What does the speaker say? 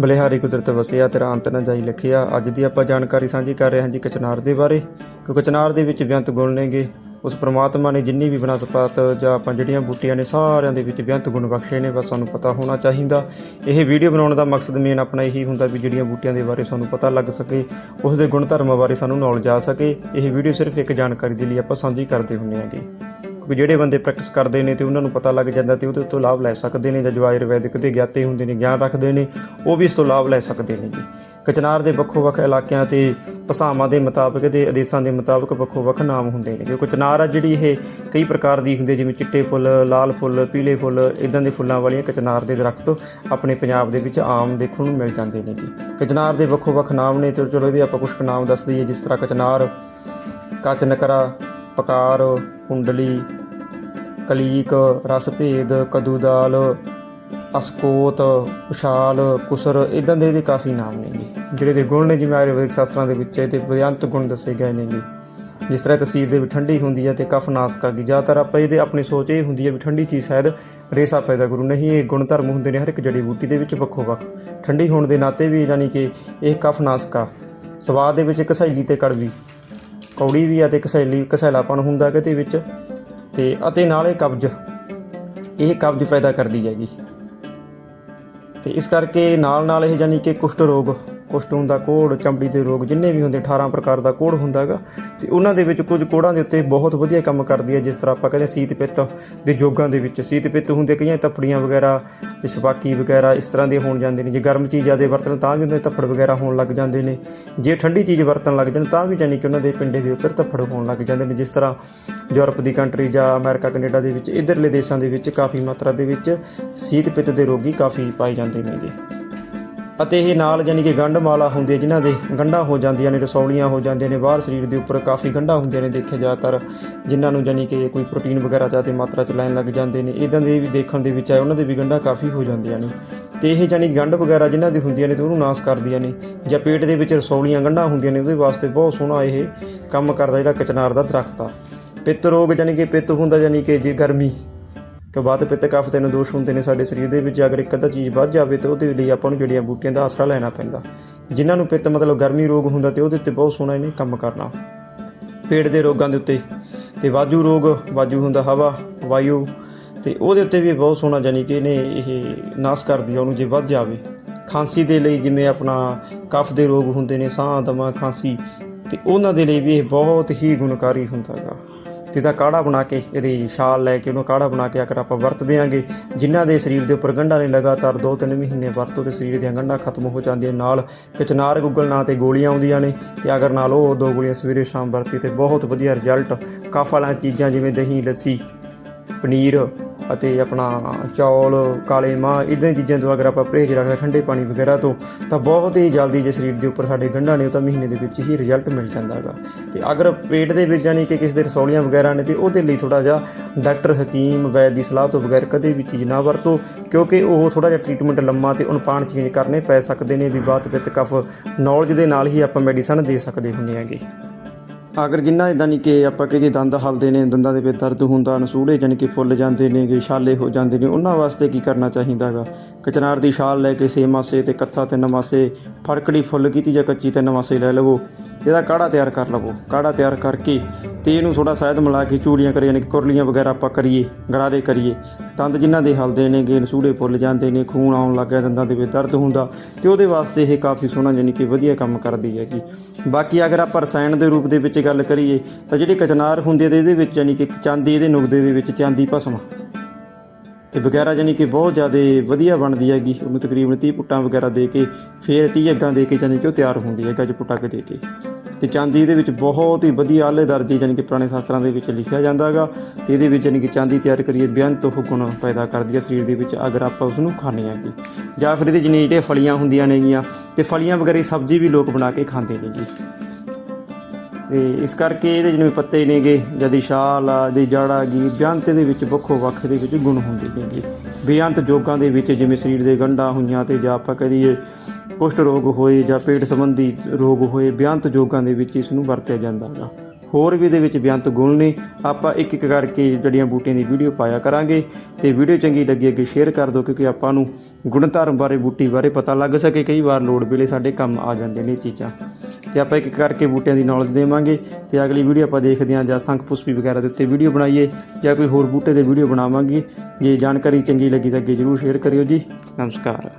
ਬਲਿਹਾਰੀ ਕੁਦਰਤ ਵਸਿਆ ਤੇਰਾ ਅੰਤ ਨਾ ਜਾਈ ਲਿਖਿਆ। ਅੱਜ ਦੀ ਆਪਾਂ ਜਾਣਕਾਰੀ ਸਾਂਝੀ ਕਰ ਰਹੇ ਹਾਂ ਜੀ ਕਚਨਾਰ ਦੇ ਬਾਰੇ। ਕਿਉਂਕਿ ਕਚਨਾਰ ਦੇ ਵਿੱਚ ਬੇਅੰਤ ਗੁਣ ਨੇਗੇ। ਉਸ ਪ੍ਰਮਾਤਮਾ ਨੇ ਜਿੰਨੀ ਵੀ ਬਨਸਪਤ ਜਾਂ ਆਪਾਂ ਜਿਹੜੀਆਂ ਬੂਟੀਆਂ ਨੇ ਸਾਰਿਆਂ ਦੇ ਵਿੱਚ ਬੇਅੰਤ ਗੁਣ ਬਖਸ਼ੇ ਨੇ, ਬਸ ਸਾਨੂੰ ਪਤਾ ਹੋਣਾ ਚਾਹੀਦਾ। ਇਹ ਵੀਡੀਓ ਬਣਾਉਣ ਦਾ ਮਕਸਦ ਮੇਨ ਆਪਣਾ ਇਹੀ ਹੁੰਦਾ ਵੀ ਜਿਹੜੀਆਂ ਬੂਟੀਆਂ ਦੇ ਬਾਰੇ ਸਾਨੂੰ ਪਤਾ ਲੱਗ ਸਕੇ, ਉਸ ਦੇ ਗੁਣ ਧਰਮਾਂ ਬਾਰੇ ਸਾਨੂੰ ਨੌਲੇਜ ਆ ਸਕੇ। ਇਹ ਵੀਡੀਓ ਸਿਰਫ ਇੱਕ ਜਾਣਕਾਰੀ ਦੇ ਲਈ ਆਪਾਂ ਸਾਂਝੀ ਕਰਦੇ ਹੁੰਦੇ ਹਾਂਗੇ। ਵੀ ਜਿਹੜੇ ਬੰਦੇ ਪ੍ਰੈਕਟਿਸ ਕਰਦੇ ਨੇ ਤੇ ਉਹਨਾਂ ਨੂੰ ਪਤਾ ਲੱਗ ਜਾਂਦਾ ਤੇ ਉਹਦੇ ਤੋਂ ਲਾਭ ਲੈ ਸਕਦੇ ਨੇ ਜਾਂ ਜੋ ਆਯੁਰਵੈਦਿਕ ਦੇ ਗਿਆਤੇ ਹੁੰਦੇ ਨੇ ਗਿਆਨ ਰੱਖਦੇ ਨੇ ਉਹ ਵੀ ਇਸ ਤੋਂ ਲਾਭ ਲੈ ਸਕਦੇ ਨੇ ਜੀ। ਕਚਨਾਰ ਦੇ ਵੱਖੋ ਵੱਖ ਇਲਾਕਿਆਂ ਤੇ ਭਾਸ਼ਾਵਾਂ ਦੇ ਮੁਤਾਬਕ ਤੇ ਆਦੇਸ਼ਾਂ ਦੇ ਮੁਤਾਬਕ ਵੱਖੋ ਵੱਖ ਨਾਮ ਹੁੰਦੇ ਨੇ। ਕਿਉਂਕਿ ਕਚਨਾਰ ਆ ਜਿਹੜੀ ਇਹ ਕਈ ਪ੍ਰਕਾਰ ਦੀ ਹੁੰਦੀ ਹੈ, ਜਿਵੇਂ ਚਿੱਟੇ ਫੁੱਲ ਲਾਲ ਫੁੱਲ ਪੀਲੇ ਫੁੱਲ ਇਦਾਂ ਦੇ ਫੁੱਲਾਂ ਵਾਲੀਆਂ ਕਚਨਾਰ ਦੇ ਦਰਖਤ ਆਪਣੇ ਪੰਜਾਬ ਦੇ ਵਿੱਚ ਆਮ ਦੇਖਣ ਨੂੰ ਮਿਲ ਜਾਂਦੇ ਨੇ ਜੀ। ਕਚਨਾਰ ਦੇ ਵੱਖੋ ਵੱਖ ਨਾਮ ਨੇ ਤੇ ਚਲੋ ਇਹਦੇ ਆਪਾਂ ਕੁਝ ਕੁ ਨਾਮ ਦੱਸ ਦਈਏ ਜਿਸ ਤਰ੍ਹਾਂ ਕਚਨਾਰ ਕਚਨਕਰਾ ਪਕਾਰ ਕੁੰਡਲੀ ਕਲੀਕ, ਰਸ ਭੇਦ ਕਦੂਦਾਲ ਅਸਕੋਤ ਉਸ਼ਾਲ ਕੁਸਰ ਇਦਾਂ ਦੇ ਇਹਦੇ ਕਾਫੀ ਨਾਮ ਨੇ ਜੀ, ਜਿਹੜੇ ਦੇ ਗੁਣ ਨੇ ਜਿਵੇਂ ਆਯੁਰਵੈਦਿਕ ਸ਼ਾਸਤਰਾਂ ਦੇ ਵਿੱਚ ਇਹਦੇ ਬੇਅੰਤ ਗੁਣ ਦੱਸੇ ਗਏ ਨੇ ਜੀ। ਜਿਸ ਤਰ੍ਹਾਂ ਤਸੀਰ ਦੇ ਵਿੱਚ ਠੰਡੀ ਹੁੰਦੀ ਹੈ ਤੇ ਕਫ ਨਾਸ਼ਕ ਹੈਗੀ ਜ਼ਿਆਦਾਤਰ ਆਪਾਂ ਇਹਦੇ ਆਪਣੀ ਸੋਚ ਇਹ ਹੁੰਦੀ ਹੈ ਵੀ ਠੰਡੀ ਚੀਜ਼ ਸ਼ਾਇਦ ਰੇਸਾ ਪੈਦਾ ਕਰੂ ਨਹੀਂ, ਇਹ ਗੁਣ ਧਰਮ ਹੁੰਦੇ ਨੇ ਹਰ ਇੱਕ ਜੜੀ ਬੂਟੀ ਦੇ ਵਿੱਚ ਵੱਖੋ ਵੱਖ। ਠੰਡੀ ਹੋਣ ਦੇ ਨਾਤੇ ਵੀ ਯਾਨੀ ਕਿ ਇਹ ਕਫ ਨਾਸ਼ਕ ਆ ਸਵਾਦ ਦੇ ਵਿੱਚ ਕਸੈਲੀ ਤੇ ਕੜਵੀ। ਕੌੜੀ ਵੀ ਆ ਤੇ ਕਸੈਲੀ ਕਸੈਲਾਪਨ ਹੁੰਦਾ ਕਿ ਤੇ ਵਿੱਚ ਤੇ ਅਤੇ ਨਾਲ ਇਹ ਕਬਜ਼ ਇਹ ਕਬਜ਼ ਪੈਦਾ ਕਰਦੀ ਹੈਗੀ ਤੇ ਇਸ ਕਰਕੇ ਨਾਲ ਨਾਲ ਇਹ ਜਾਨੀ ਕਿ ਕੁਸ਼ਟ ਰੋਗ ਕੁਸ਼ਟ ਦਾ ਕੋੜ ਚਮੜੀ ਦੇ ਰੋਗ ਜਿੰਨੇ ਵੀ ਹੁੰਦੇ 18 ਪ੍ਰਕਾਰ ਦਾ ਕੋੜ ਹੁੰਦਾਗਾ ਤੇ ਉਹਨਾਂ ਦੇ ਵਿੱਚ ਕੁਝ ਕੋੜਾਂ ਦੇ ਉੱਤੇ ਬਹੁਤ ਵਧੀਆ ਕੰਮ ਕਰਦੀ ਹੈ, ਜਿਸ ਤਰ੍ਹਾਂ ਆਪਾਂ ਕਹਿੰਦੇ ਸੀਤ ਪਿੱਤ ਦੇ ਜੋਗਾਂ ਦੇ ਵਿੱਚ। ਸੀਤ ਪਿੱਤ ਹੁੰਦੇ ਕਈਆਂ ਤਫੜੀਆਂ ਵਗੈਰਾ ਤੇ ਛਪਾਕੀ ਵਗੈਰਾ ਇਸ ਤਰ੍ਹਾਂ ਦੇ ਹੋਣ ਜਾਂਦੇ ਨੇ। ਜੇ ਗਰਮ ਚੀਜ਼ ਜ਼ਿਆਦਾ ਵਰਤਣ, ਤਾਂ ਵੀ ਉਹਨਾਂ ਦੇ ਤੱਫੜ ਵਗੈਰਾ ਹੋਣ ਲੱਗ ਜਾਂਦੇ ਨੇ। ਜੇ ਠੰਡੀ ਚੀਜ਼ ਵਰਤਣ ਲੱਗ ਜਾਣ, ਤਾਂ ਵੀ ਜਾਨੀ ਕਿ ਉਹਨਾਂ ਦੇ ਪਿੰਡੇ ਦੇ ਉੱਪਰ ਤੱਫੜ ਹੋਣ ਲੱਗ ਜਾਂਦੇ ਨੇ। ਜਿਸ ਤਰ੍ਹਾਂ ਯੂਰਪ ਦੀ ਕੰਟਰੀ ਜਾਂ ਅਮਰੀਕਾ, ਕੈਨੇਡਾ ਦੇ ਵਿੱਚ, ਇਧਰਲੇ ਦੇਸ਼ਾਂ ਦੇ ਵਿੱਚ ਕਾਫੀ ਮਾਤਰਾ ਦੇ ਵਿੱਚ ਸੀਤ ਪਿੱਤ ਦੇ ਰੋਗੀ ਕਾਫੀ ਪਾਏ ਜਾਂਦੇ ਨੇ ਜੀ ਅਤੇ ਇਹ ਨਾਲ ਜਾਨੀ ਕਿ ਗੰਢ ਮਾਲਾ ਹੁੰਦੀ ਹੈ, ਜਿਨ੍ਹਾਂ ਦੇ ਗੰਢਾਂ ਹੋ ਜਾਂਦੀਆਂ ਨੇ, ਰਸੌਲੀਆਂ ਹੋ ਜਾਂਦੀਆਂ ਨੇ, ਬਾਹਰ ਸਰੀਰ ਦੇ ਉੱਪਰ ਕਾਫੀ ਗੰਢਾਂ ਹੁੰਦੀਆਂ ਨੇ ਦੇਖਿਆ ਜ਼ਿਆਦਾਤਰ, ਜਿਨ੍ਹਾਂ ਨੂੰ ਜਾਨੀ ਕਿ ਕੋਈ ਪ੍ਰੋਟੀਨ ਵਗੈਰਾ ਜ਼ਿਆਦਾ ਮਾਤਰਾ ਚ ਲੈਣ ਲੱਗ ਜਾਂਦੇ ਨੇ। ਇਦਾਂ ਦੇ ਵੀ ਦੇਖਣ ਦੇ ਵਿੱਚ ਆਏ, ਉਹਨਾਂ ਦੇ ਵੀ ਗੰਢਾਂ ਕਾਫੀ ਹੋ ਜਾਂਦੀਆਂ ਨੇ। ਤੇ ਇਹ ਜਾਨੀ ਗੰਢ ਵਗੈਰਾ ਜਿਨ੍ਹਾਂ ਦੀ ਹੁੰਦੀਆਂ ਨੇ, ਤੇ ਉਹਨੂੰ ਨਾਸ ਕਰਦੀਆਂ ਨੇ, ਜਾਂ ਪੇਟ ਦੇ ਵਿੱਚ ਰਸੌਲੀਆਂ ਗੰਢਾਂ ਹੁੰਦੀਆਂ ਨੇ, ਉਹਦੇ ਵਾਸਤੇ ਬਹੁਤ ਸੋਹਣਾ ਇਹ ਕੰਮ ਕਰਦਾ ਜਿਹੜਾ ਕਚਨਾਰ ਦਾ ਦਰਖਤ ਆ। ਪਿੱਤ ਰੋਗ ਜਾਨੀ ਕਿ ਪਿੱਤ ਹੁੰਦਾ ਜਾਨੀ ਕਿ ਜੇ ਗਰਮੀ ਕਿ ਬਾਤ ਪਿੱਤ ਕਫ ਤਿੰਨ ਦੋਸ਼ ਹੁੰਦੇ ਨੇ ਸਾਡੇ ਸਰੀਰ ਦੇ ਵਿੱਚ ਅਗਰ ਇੱਕ ਅੱਧਾ ਚੀਜ਼ ਵੱਧ ਜਾਵੇ ਤੇ ਉਹਦੇ ਲਈ ਆਪਾਂ ਨੂੰ ਜੜੀਆਂ ਬੂਟੀਆਂ ਦਾ ਆਸਰਾ ਲੈਣਾ ਪੈਂਦਾ। ਜਿਨ੍ਹਾਂ ਨੂੰ ਪਿੱਤ ਮਤਲਬ ਗਰਮੀ ਰੋਗ ਹੁੰਦਾ ਤੇ ਉਹਦੇ ਉੱਤੇ ਬਹੁਤ ਸੋਹਣਾ ਇਹਨੇ ਕੰਮ ਕਰਨਾ। ਪੇਟ ਦੇ ਰੋਗਾਂ ਦੇ ਉੱਤੇ ਤੇ ਵਾਜੂ ਰੋਗ, ਵਾਜੂ ਹੁੰਦਾ ਹਵਾ, ਵਾਯੂ ਤੇ ਉਹਦੇ ਉੱਤੇ ਵੀ ਬਹੁਤ ਸੋਹਣਾ ਜਾਨੀ ਕਿ ਇਹਨੇ ਇਹ ਨਾਸ ਕਰਦੀ ਆ ਉਹਨੂੰ ਜੇ ਵੱਧ ਜਾਵੇ। ਖਾਂਸੀ ਦੇ ਲਈ ਜਿਵੇਂ ਆਪਣਾ ਕਫ ਦੇ ਰੋਗ ਹੁੰਦੇ ਨੇ, ਸਾਹ, ਦਮਾ, ਖਾਂਸੀ ਤੇ ਉਹਨਾਂ ਦੇ ਲਈ ਵੀ ਇਹ ਬਹੁਤ ਹੀ ਗੁਣਕਾਰੀ ਹੁੰਦਾ ਹੈਗਾ ਇਹਦਾ ਕਾੜਾ ਬਣਾ ਕੇ, ਇਹਦੀ ਛਾਲ ਲੈ ਕੇ ਉਹਨੂੰ ਕਾੜਾ ਬਣਾ ਕੇ ਅਗਰ ਆਪਾਂ ਵਰਤ ਆਂਗੇ ਜਿਨ੍ਹਾਂ ਦੇ ਸਰੀਰ ਦੇ ਉੱਪਰ ਗੰਢਾਂ ਨੇ ਲਗਾਤਾਰ 2-3 ਮਹੀਨੇ ਵਰਤੋ ਤੇ ਸਰੀਰ ਦੀਆਂ ਗੰਢਾਂ ਖਤਮ ਹੋ ਜਾਂਦੀਆਂ ਨਾਲ ਕਚਨਾਰ ਗੁੱਗਲ ਨਾਂ ਤੇ ਗੋਲੀਆਂ ਆਉਂਦੀਆਂ ਨੇ ਤੇ ਅਗਰ ਨਾਲ ਉਹ ਦੋ ਗੋਲੀਆਂ ਸਵੇਰੇ ਸ਼ਾਮ ਵਰਤੀ ਤੇ ਬਹੁਤ ਵਧੀਆ ਰਿਜ਼ਲਟ ਕਾਫ ਵਾਲੀਆਂ ਚੀਜ਼ਾਂ ਜਿਵੇਂ ਦਹੀਂ, ਲੱਸੀ, ਪਨੀਰ ਅਤੇ ਆਪਣਾ ਚੌਲ, ਕਾਲੇ ਮਾਂ ਇਦਾਂ ਦੀਆਂ ਚੀਜ਼ਾਂ ਤੋਂ ਅਗਰ ਆਪਾਂ ਪਰਹੇਜ਼ ਰੱਖਦੇ ਠੰਡੇ ਪਾਣੀ ਵਗੈਰਾ ਤੋਂ, ਤਾਂ ਬਹੁਤ ਹੀ ਜਲਦੀ ਜੇ ਸਰੀਰ ਦੇ ਉੱਪਰ ਸਾਡੇ ਗੰਢਾਂ ਨੇ, ਉਹ ਤਾਂ ਮਹੀਨੇ ਦੇ ਵਿੱਚ ਹੀ ਰਿਜ਼ਲਟ ਮਿਲ ਜਾਂਦਾ ਹੈਗਾ। ਤੇ ਅਗਰ ਪੇਟ ਦੇ ਵਿੱਚ ਜਾਨੀ ਕਿ ਕਿਸੇ ਦੇ ਰਸੌਲੀਆਂ ਵਗੈਰਾ ਨੇ, ਤੇ ਉਹਦੇ ਲਈ ਥੋੜਾ ਜਿਹਾ ਡਾਕਟਰ ਹਕੀਮ ਵੈਦ ਦੀ ਸਲਾਹ ਤੋਂ ਬਗੈਰ ਕਦੇ ਵੀ ਚੀਜ਼ ਨਾ ਵਰਤੋ, ਕਿਉਂਕਿ ਉਹ ਥੋੜਾ ਜਿਹਾ ਟ੍ਰੀਟਮੈਂਟ ਲੰਮਾ ਤੇ ਅਨੁਪਾਨ ਚੇਂਜ ਕਰਨੇ ਪੈ ਸਕਦੇ ਨੇ, ਵੀ ਬਾਤ ਪਿੱਤ ਕਫ ਨੌਲੇਜ ਦੇ ਨਾਲ ਹੀ ਆਪਾਂ ਮੈਡੀਸਨ ਦੇ ਸਕਦੇ ਹੁੰਦੇ ਹੈਗੇ। ਅਗਰ ਜਿੰਨਾ ਇਦਾਂ ਨਹੀਂ ਕਿ ਆਪਾਂ ਕਹਦੇ ਦੰਦ ਹਲਦੇ ਨੇ, ਦੰਦਾਂ ਦੇ ਵਿੱਚ ਦਰਦ ਹੁੰਦਾ, ਨਸੂੜੇ ਜਾਣੀ ਕਿ ਫੁੱਲ ਜਾਂਦੇ ਨੇ, ਕਿ ਛਾਲੇ ਹੋ ਜਾਂਦੇ ਨੇ, ਉਹਨਾਂ ਵਾਸਤੇ ਕੀ ਕਰਨਾ ਚਾਹੀਦਾਗਾ ਕਚਨਾਰ ਦੀ ਛਾਲ ਲੈ ਕੇ ਛੇ ਮਾਸੇ ਤੇ ਕੱਥਾ ਤਿੰਨ ਮਾਸੇ ਫੜਕੜੀ ਫੁੱਲ ਕੀਤੀ ਜਾਂ ਕੱਚੀ ਤੇ ਨਮਾਸੇ ਲੈ ਲਵੋ। ਇਹਦਾ ਕਾੜਾ ਤਿਆਰ ਕਰ ਲਵੋ। ਕਾੜਾ ਤਿਆਰ ਕਰਕੇ ਤੇ ਇਹਨੂੰ ਥੋੜਾ ਸ਼ਹਿਦ ਮਿਲਾ ਕੇ ਚੂੜੀਆਂ ਕਰੀਏ ਯਾਨੀ ਕਿ ਕੁਰਲੀਆਂ ਵਗੈਰਾ ਆਪਾਂ ਕਰੀਏ, ਗਰਾਰੇ ਕਰੀਏ। ਦੰਦ ਜਿਨ੍ਹਾਂ ਦੇ ਹਲਦੇ ਨੇ ਗੇ ਨਸੂੜੇ ਫੁੱਲ ਜਾਂਦੇ ਨੇ, ਖੂਨ ਆਉਣ ਲੱਗ ਗਿਆ, ਦੰਦਾਂ ਦੇ ਵਿੱਚ ਦਰਦ ਹੁੰਦਾ ਤੇ ਉਹਦੇ ਵਾਸਤੇ ਇਹ ਕਾਫੀ ਸੋਹਣਾ ਯਾਨੀ ਕਿ ਵਧੀਆ ਕੰਮ ਕਰਦੀ ਹੈਗੀ। ਬਾਕੀ ਅਗਰ ਆਪਾਂ ਰਸਾਇਣ ਦੇ ਰੂਪ ਦੇ ਵਿੱਚ ਗੱਲ ਕਰੀਏ, ਤਾਂ ਜਿਹੜੇ ਕਚਨਾਰ ਹੁੰਦੇ ਹੈ ਤੇ ਇਹਦੇ ਵਿੱਚ ਯਾਨੀ ਕਿ ਚਾਂਦੀ, ਇਹਦੇ ਨੁਕਦੇ ਦੇ ਵਿੱਚ ਚਾਂਦੀ ਭਸਮ। ਤੇ ਵਗੈਰਾ ਯਾਨੀ ਕਿ ਬਹੁਤ ਜ਼ਿਆਦਾ ਵਧੀਆ ਬਣਦੀ ਹੈਗੀ, ਉਹਨੂੰ ਤਕਰੀਬਨ 30 ਪੁੱਟਾਂ ਵਗੈਰਾ ਦੇ ਕੇ, ਫਿਰ 30 ਅੱਗਾਂ ਦੇ ਕੇ ਯਾਨੀ ਕਿ ਉਹ ਤਿਆਰ ਹੁੰਦੀ ਹੈ ਗੱਜ ਪੁੱਟਾ ਕੇ ਦੇ ਕੇ। ਤੇ ਚਾਂਦੀ ਇਹਦੇ ਵਿੱਚ ਬਹੁਤ ਹੀ ਵਧੀਆ ਆਲੇ ਦਰਜੇ ਯਾਨੀ ਕਿ ਪੁਰਾਣੇ ਸ਼ਾਸਤਰਾਂ ਦੇ ਵਿੱਚ ਲਿਖਿਆ ਜਾਂਦਾ ਹੈਗਾ ਤੇ ਇਹਦੇ ਵਿੱਚ ਯਾਨੀ ਕਿ ਚਾਂਦੀ ਤਿਆਰ ਕਰੀਏ ਬੇਅੰਤ ਉਹ ਗੁਣ ਪੈਦਾ ਕਰਦੀ ਹੈ ਸਰੀਰ ਦੇ ਵਿੱਚ ਅਗਰ ਆਪਾਂ ਉਸ ਨੂੰ ਖਾਂਦੇ ਹਾਂਗੇ ਜਾਂ। ਫਿਰ ਇਹਦੇ ਜਿੰਨੀ ਜਿਹੜੀਆਂ ਫਲੀਆਂ ਹੁੰਦੀਆਂ ਨੇਗੀਆਂ ਤੇ ਫਲੀਆਂ ਵਗੈਰਾ ਸਬਜ਼ੀ ਵੀ ਲੋਕ ਬਣਾ ਕੇ ਖਾਂਦੇ ਨੇ ਜੀ। ਤੇ ਇਸ ਕਰਕੇ ਇਹਦੇ ਜਿਵੇਂ ਪੱਤੇ ਨੇਗੇ, ਜਦੀ ਛਾਲ ਆ ਦੀ ਜੜ ਆ ਗਈ ਬੇਅੰਤ ਦੇ ਵਿੱਚ ਵੱਖੋ ਵੱਖ ਦੇ ਵਿੱਚ ਗੁਣ ਹੁੰਦੇ ਨੇਗੇ। ਬੇਅੰਤ ਜੋਗਾਂ ਦੇ ਵਿੱਚ ਜਿਵੇਂ ਸਰੀਰ ਦੇ ਗੰਢਾਂ ਹੋਈਆਂ ਤੇ ਜਾਂ ਆਪਾਂ ਕਹਦੀਏ ਕੁਸ਼ਟ ਰੋਗ ਹੋਏ ਜਾਂ ਪੇਟ ਸੰਬੰਧੀ ਰੋਗ ਹੋਏ ਬੇਅੰਤ ਜੋਗਾਂ ਦੇ ਵਿੱਚ ਇਸ ਨੂੰ ਵਰਤਿਆ ਜਾਂਦਾ ਹੈਗਾ ਹੋਰ ਵੀ ਇਹਦੇ ਵਿੱਚ ਬੇਅੰਤ ਗੁਣ ਨੇ, ਆਪਾਂ ਇੱਕ ਇੱਕ ਕਰਕੇ ਜਿਹੜੀਆਂ ਬੂਟੀਆਂ ਦੀ ਵੀਡੀਓ ਪਾਇਆ ਕਰਾਂਗੇ ਤੇ ਵੀਡੀਓ ਚੰਗੀ ਲੱਗੀ ਅੱਗੇ ਸ਼ੇਅਰ ਕਰ ਦਿਓ ਕਿਉਂਕਿ ਆਪਾਂ ਨੂੰ ਗੁਣ ਧਰਮ ਬਾਰੇ, ਬੂਟੀ ਬਾਰੇ ਪਤਾ ਲੱਗ ਸਕੇ। ਕਈ ਵਾਰ ਲੋੜ ਵੇਲੇ ਸਾਡੇ ਕੰਮ ਆ ਜਾਂਦੇ ਨੇ ਇਹ ਚੀਜ਼ਾਂ। ਤੇ ਆਪਾਂ ਇੱਕ ਇੱਕ ਕਰਕੇ ਬੂਟਿਆਂ ਦੀ ਨੌਲੇਜ ਦੇਵਾਂਗੇ ਤੇ ਅਗਲੀ ਵੀਡੀਓ ਆਪਾਂ ਦੇਖਦੇ ਹਾਂ ਜਾਂ ਸੰਖ ਪੁਸ਼ਪੀ ਵਗੈਰਾ ਦੇ ਉੱਤੇ ਵੀਡੀਓ ਬਣਾਈਏ ਜਾਂ ਕੋਈ ਹੋਰ ਬੂਟੇ ਦੇ ਵੀਡੀਓ ਬਣਾਵਾਂਗੇ। ਜੇ ਜਾਣਕਾਰੀ ਚੰਗੀ ਲੱਗੀ ਤਾਂ ਅੱਗੇ ਜਰੂਰ ਸ਼ੇਅਰ ਕਰਿਓ ਜੀ। ਨਮਸਕਾਰ।